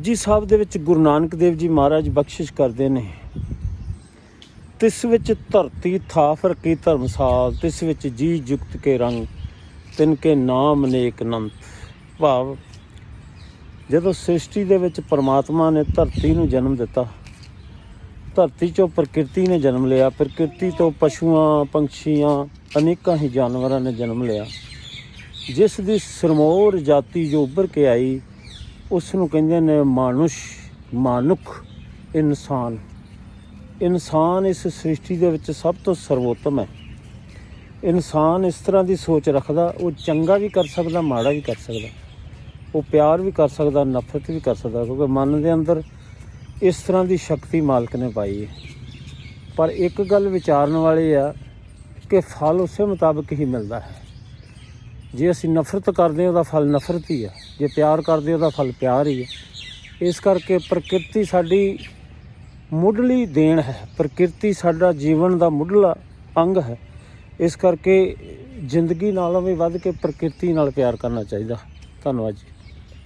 ਜੀ ਸਾਹਿਬ ਦੇ ਵਿੱਚ ਗੁਰੂ ਨਾਨਕ ਦੇਵ ਜੀ ਮਹਾਰਾਜ ਬਖਸ਼ਿਸ਼ ਕਰਦੇ ਨੇ। ਤਿਸ ਵਿੱਚ ਧਰਤੀ ਥਾਫ ਰਕੀ ਧਰਮਸਾਲ ਤਿਸ ਵਿੱਚ ਜੀ ਜੁਗਤ ਕੇ ਰੰਗ, ਤਿਨ ਕੇ ਨਾਮ ਨੇਕ ਅਨੰਤ। ਭਾਵ ਜਦੋਂ ਸ੍ਰਿਸ਼ਟੀ ਦੇ ਵਿੱਚ ਪਰਮਾਤਮਾ ਨੇ ਧਰਤੀ ਨੂੰ ਜਨਮ ਦਿੱਤਾ, ਧਰਤੀ ਚੋਂ ਪ੍ਰਕਿਰਤੀ ਨੇ ਜਨਮ ਲਿਆ, ਪ੍ਰਕਿਰਤੀ ਤੋਂ ਪਸ਼ੂਆਂ, ਪੰਛੀਆਂ, ਅਨੇਕਾਂ ਹੀ ਜਾਨਵਰਾਂ ਨੇ ਜਨਮ ਲਿਆ। ਜਿਸ ਦੀ ਸਰਮੋਰ ਜਾਤੀ ਜੋ ਉੱਭਰ ਕੇ ਆਈ ਉਸ ਨੂੰ ਕਹਿੰਦੇ ਨੇ ਮਾਨੁਸ਼, ਮਾਨੁਖ, ਇਨਸਾਨ। ਇਨਸਾਨ ਇਸ ਸ੍ਰਿਸ਼ਟੀ ਦੇ ਵਿੱਚ ਸਭ ਤੋਂ ਸਰਵੋਤਮ ਹੈ। ਇਨਸਾਨ ਇਸ ਤਰ੍ਹਾਂ ਦੀ ਸੋਚ ਰੱਖਦਾ, ਉਹ ਚੰਗਾ ਵੀ ਕਰ ਸਕਦਾ, ਮਾੜਾ ਵੀ ਕਰ ਸਕਦਾ। ਉਹ ਪਿਆਰ ਵੀ ਕਰ ਸਕਦਾ, ਨਫ਼ਰਤ ਵੀ ਕਰ ਸਕਦਾ, ਕਿਉਂਕਿ ਮਨ ਦੇ ਅੰਦਰ ਇਸ ਤਰ੍ਹਾਂ ਦੀ ਸ਼ਕਤੀ ਮਾਲਕ ਨੇ ਪਾਈ ਹੈ। ਪਰ ਇੱਕ ਗੱਲ ਵਿਚਾਰਨ ਵਾਲੀ ਆ ਕਿ ਫਲ ਉਸੇ ਮੁਤਾਬਕ ਹੀ ਮਿਲਦਾ ਹੈ। ਜੇ ਅਸੀਂ ਨਫ਼ਰਤ ਕਰਦੇ ਹਾਂ, ਉਹਦਾ ਫਲ ਨਫ਼ਰਤ ਹੀ ਹੈ ਜੇ ਪਿਆਰ ਕਰਦੇ ਉਹਦਾ ਫਲ ਪਿਆਰ ਹੀ ਹੈ ਇਸ ਕਰਕੇ ਪ੍ਰਕਿਰਤੀ ਸਾਡੀ ਮੁੱਢਲੀ ਦੇਣ ਹੈ। ਪ੍ਰਕਿਰਤੀ ਸਾਡਾ ਜੀਵਨ ਦਾ ਮੁੱਢਲਾ ਅੰਗ ਹੈ। ਇਸ ਕਰਕੇ ਜ਼ਿੰਦਗੀ ਨਾਲੋਂ ਵੀ ਵੱਧ ਕੇ ਪ੍ਰਕਿਰਤੀ ਨਾਲ ਪਿਆਰ ਕਰਨਾ ਚਾਹੀਦਾ। ਧੰਨਵਾਦ ਜੀ।